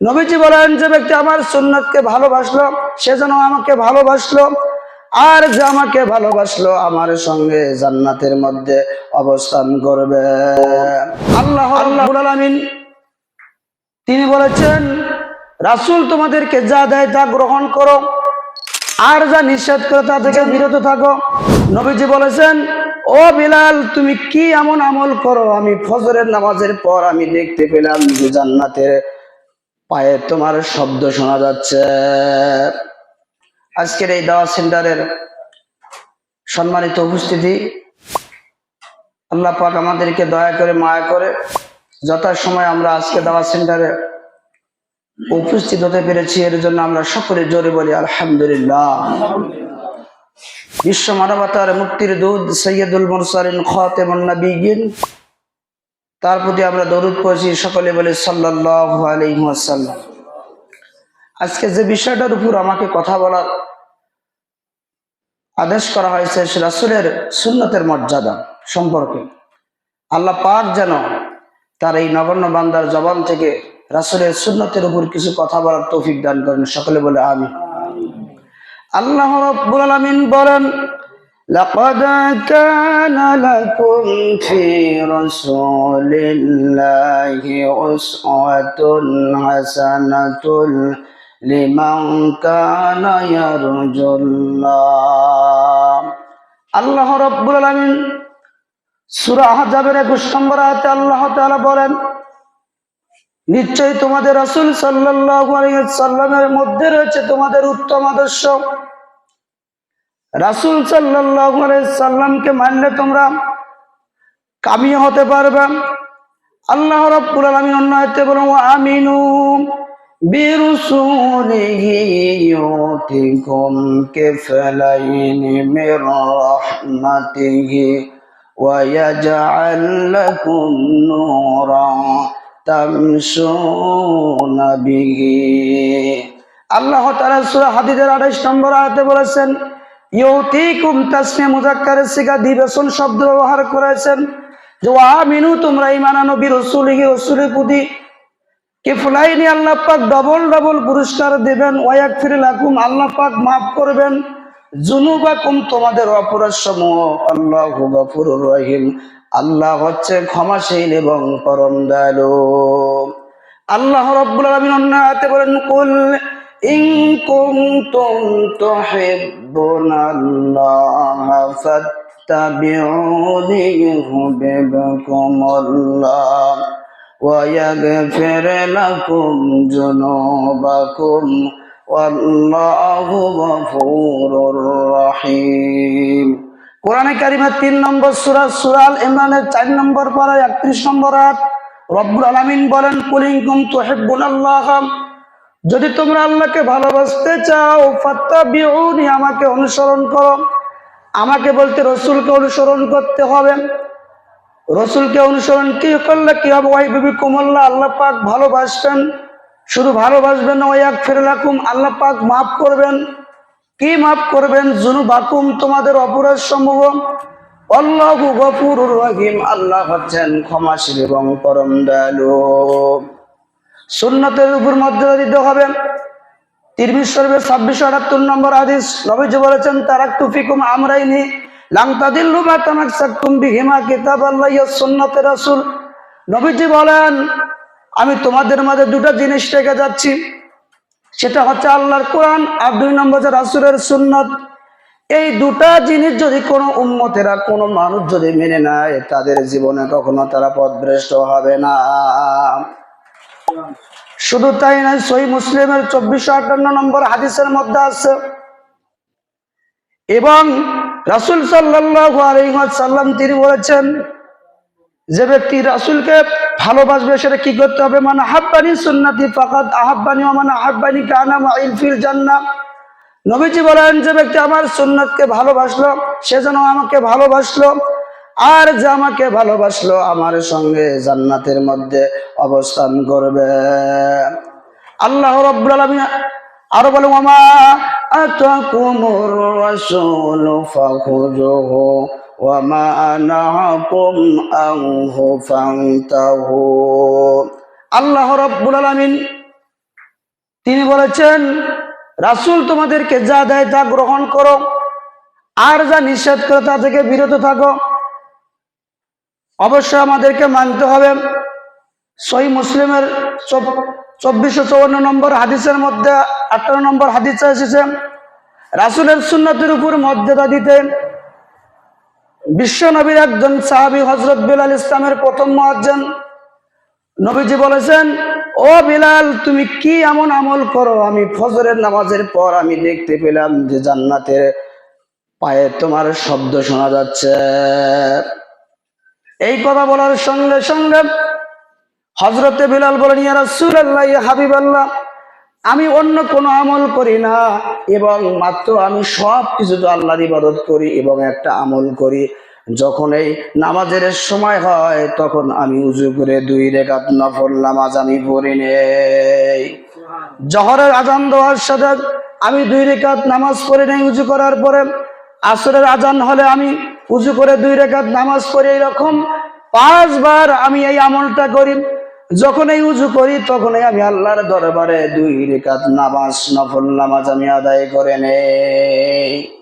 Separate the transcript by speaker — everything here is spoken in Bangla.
Speaker 1: নবীজি বলেন, যে ব্যক্তি আমার সুন্নতকে ভালোবাসলো, সে যেন আমাকে ভালোবাসলো, আর যে আমাকে ভালোবাসলো, আমার সঙ্গে জান্নাতের মধ্যে অবস্থান করবে। আল্লাহ আল্লাহুল আলামিন তিনি বলেছেন, রাসূল তোমাদেরকে যা দেয় তা গ্রহণ করো, আর যা নিষেধ করে তা থেকে বিরত থাকো। নবীজি বলেছেন, ও বিলাল, তুমি কি এমন আমল করো? আমি ফজরের নামাজের পর আমি দেখতে পেলাম যে জান্নাতের পায়ে তোমার শব্দ শোনা যাচ্ছে। আজকের এই দাওয়া সেন্টারের সম্মানিত উপস্থিতি, আল্লাহ পাক আমাদেরকে দয়া করে, মায়া করে যথাসময় আমরা আজকে দাওয়া সেন্টারে উপস্থিত হতে পেরেছি। এর জন্য আমরা সকলে জোরে বলি, আলহামদুলিল্লাহ। বিশ্ব মানবতার মুক্তির দুধ সৈয়দুল মুরসালিন নবীন তার প্রতি আমরা দরুদ পড়ছি, সকলে বলে সাল্লাল্লাহু আলাইহি ওয়াসাল্লাম। আজকে যে বিষয়টার উপর আমাকে কথা বলার আদেশ করা হয়েছে রাসূলের সুন্নতের মর্যাদা সম্পর্কে। আল্লাহ পাক যেন তার এই নগণ্য বান্দার জবান থেকে রাসূলের সুন্নতের উপর কিছু কথা বলার তৌফিক দান করেন, সকলে বলে আমি আল্লাহ রাব্বুল আলামিন বলেন لقد كان لكم في رسول الله أسوة حسنة لمن كان يرجو الله আল্লাহ রব্বুল আলামিন সূরা আহজাবের 21 নম্বর আয়াতে আল্লাহ তাআলা বলেন নিশ্চয়ই তোমাদের রাসূল সাল্লাল্লাহু আলাইহি সাল্লামের মধ্যে রয়েছে তোমাদের উত্তম আদর্শ রাসুল সাল্লামকে মানলে তোমরা কামি হতে পারবে। আল্লাহ রব্বুল আলমী অন্য হতে বলো আমিনু আল্লাহ তাআলা সূরা হাদীদের নম্বর আয়তে বলেছেন দিবেশন শব্দ ব্যবহার করেছেন যে আমিনু তোমরা কিফলাইনি, আল্লাহ পাক ডবল ডবল পুরস্কার দেবেন। ওয়ায়াগফির লাকুম, আল্লাহ পাক মাফ করবেন। তোমাদের অপরাধ সমূহ আল্লাহু আল্লাহ হচ্ছে ক্ষমাশীল এবং পরম দয়ালু। আল্লাহ রাব্বুল অন্য বলেন, কুল ইন কুনতুম তুহিব্বুনাল্লাহা ফাত্তাবিউনি ইউহিব্বুকুমুল্লাহ ويغفر لكم ذنوبكم والله غفور رحيم কোরআনে কারিমের তিন নম্বর সূরা সূরাল ইমরানের চার নম্বর পারা একত্রিশ নম্বর আয়াত রব্বুল আলামিন বলেন কুলিং কুম তুহিব্বুনাল্লাহ যদি তোমরা আল্লাহকে ভালোবাসতে চাও ফাত্তা ফাত্তাবিউনি, আমাকে অনুসরণ করো। আমাকে বলতে রসুলকে অনুসরণ করতে হবে। রসুলকে অনুসরণ কি করলে কি হবে? ওয়াই বিবি কুমল্লা আল্লাহ পাক ভালোবাসবেন। শুধু ভালোবাসবেন না ওয়াক ফেরলাকুম আল্লাহ পাক মাফ করবেন। কি মাফ করবেন? জুনু বাকুম তোমাদের অপরাধ সমূহ। আল্লাহু গফুরুর রহিম, আল্লাহ হচ্ছেন ক্ষমাশীল এবং পরম দয়ালু। সুন্নতের উপর মর্যাদা দিতে হবে তিরমিজ শরীফের ছাব্বিশশো আটাত্তর নম্বর আদিস নবীজি বলেছেন তারাক তুফিকুম আমরাইনি লাং তাদিল্লু মা তামাক্সাকুম বিহিমা কিতাব আল্লাহ ইয়া সুন্নাতে রাসূল। নবীজি বলেন, আমি তোমাদের মাঝে দুটো জিনিস রেখে যাচ্ছি। সেটা হচ্ছে আল্লাহর কোরআন আর দুই নম্বর হচ্ছে রাসূলের সুন্নাত। এই দুটা জিনিস যদি কোনো উম্মতেরা কোনো মানুষ যদি মেনে নেয়, তাদের জীবনে কখনো তারা পথভ্রষ্ট হবে না। শুধু তাই নয়, সহি মুসলিমের চব্বিশশো আটান্ন নম্বর হাদিসের মধ্যে আছে। এবং রাসুল আলাইহি তিনি বলেছেন যে ব্যক্তি রাসূলকে ভালোবাসবে, সেটা কি করতে হবে? মানে হাব্বানি সুন্নতি ফাকাদ আহাব্বানি মানে আহাব্বানি কানা মাইল ফিল জান্নাহ। নবীজি বলেন, যে ব্যক্তি আমার সুন্নতকে ভালোবাসলো, সে যেন আমাকে ভালোবাসলো। আর যে আমাকে ভালোবাসলো আমার সঙ্গে জান্নাতের মধ্যে অবস্থান করবে। আল্লাহ রাব্বুল আরও বলে ওমা আতাকুমুর রাসূল আল্লাহ রাব্বুল আলামিন তিনি বলেছেন, রাসূল তোমাদেরকে যা দেয় তা গ্রহণ করো, আর যা নিষেধ করে তা থেকে বিরত থাকো। অবশ্যই আমাদেরকে মানতে হবে সই মুসলিমের চব্বিশশো চৌন্ন নম্বর হাদিসের মধ্যে আঠারো নম্বর হাদিসে এসেছে, রাসুলের সুন্নতির উপর মর্যাদা দিতে বিশ্ব নবীর একজন সাহাবি হজরত বিলাল ইসলামের প্রথম মহাজন নবীজি বলেছেন, ও বিলাল, তুমি কি এমন আমল করো? আমি ফজরের নামাজের পর আমি দেখতে পেলাম যে জান্নাতের পায়ে তোমার শব্দ শোনা যাচ্ছে। এই কথা বলার সঙ্গে সঙ্গে হজরতে বিলাল বলেন, ইয়া রাসূলুল্লাহ, ইয়া হাবিবাল্লাহ, আমি অন্য কোনো আমল করি না, এবং মাত্র আমি সব কিছু তো আল্লাহর ইবাদত করি এবং একটা আমল করি। যখন এই নামাজের সময় হয়, তখন আমি উজু করে দুই রেখাত নফল নামাজ আমি পড়ি নেই। জহরের আজান দেওয়ার সাথে আমি দুই রেখাত নামাজ পড়ি নেই উজু করার পরে। আসরের আজান হলে আমি উজু করে দুই রেখাত নামাজ পড়ি এরকম পাঁচবার আমি এই আমলটা করি। যখন এই উজু করি, তখনই আমি আল্লাহর দরবারে দুই রেখাত নামাজ, নফল নামাজ আমি আদায় করে নেই।